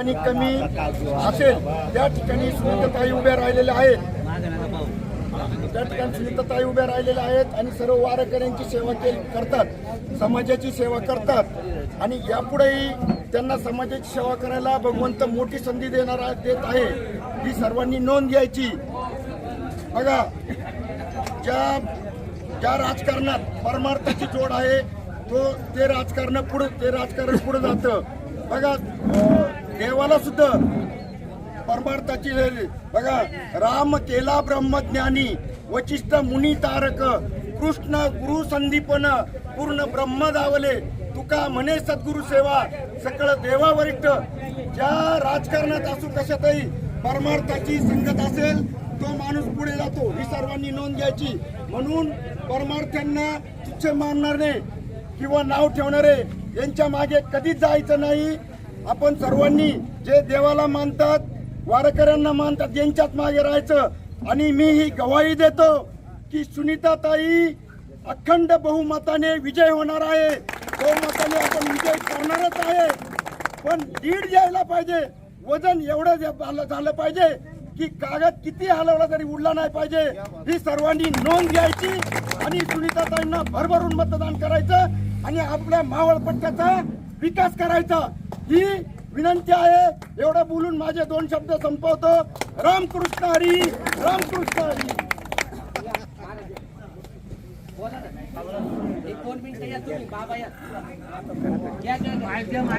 असेल त्या ठिकाणी सुनीताताई उभ्या राहिलेल्या आहेत. त्या ठिकाणी सुनीताताई उभ्या राहिलेल्या आहेत आणि सर्व वारकऱ्यांची सेवा केली करतात समाजाची सेवा करतात. आणि यापुढेही त्यांना समाजाची सेवा करायला भगवंत मोठी संधी देणार देत आहे ही सर्वांनी नोंद घ्यायची. बघा ज्या ज्या राजकारणात परमार्थाची जोड आहे तो ते राजकारण पुढे ते राजकारण पुढे जातं. बघा देवाला सुद्धा परमार्थाची झाली. बघा राम केला ब्रह्मज्ञानी वचिष्ठ मुनी तारक कृष्ण गुरु संदीपन पूर्ण ब्रह्म दावले तुका म्हणे सद्गुरु सेवा सकळ देवा वरिष्ठ ज्या राजकारणात असू कशातही परमार्थाची संगत असेल तो माणूस पुढे जातो. ही सर्वांनी नोंद घ्यायची. म्हणून परमार्थ्यांना तुच्छ मानणारे किंवा नाव ठेवणारे यांच्या मागे कधीच जायचं नाही. आपण सर्वांनी जे देवाला मानतात वारकऱ्यांना मानतात यांच्याच मागे राहायचं. आणि मी ही गवाही देतो की सुनीताताई अखंड बहुमताने विजय होणार आहे. बहुमताने आपण विजय करणारच आहे. पण लीड यायला पाहिजे. वजन एवढं झालं झालं पाहिजे की कागद किती हलवला तरी उडला नाही पाहिजे. ही सर्वांनी नोंद घ्यायची आणि सुनीताताईंना भरभरून मतदान करायचं आणि आपल्या मावळ पट्ट्याचा विकास करायचा. ही विनंती आहे एवढं बोलून माझे दोन शब्द संपवतो. रामकृष्ण हरी रामकृष्ण हरी. एक दोन मिनिटं या तुम्ही बाबा या, या.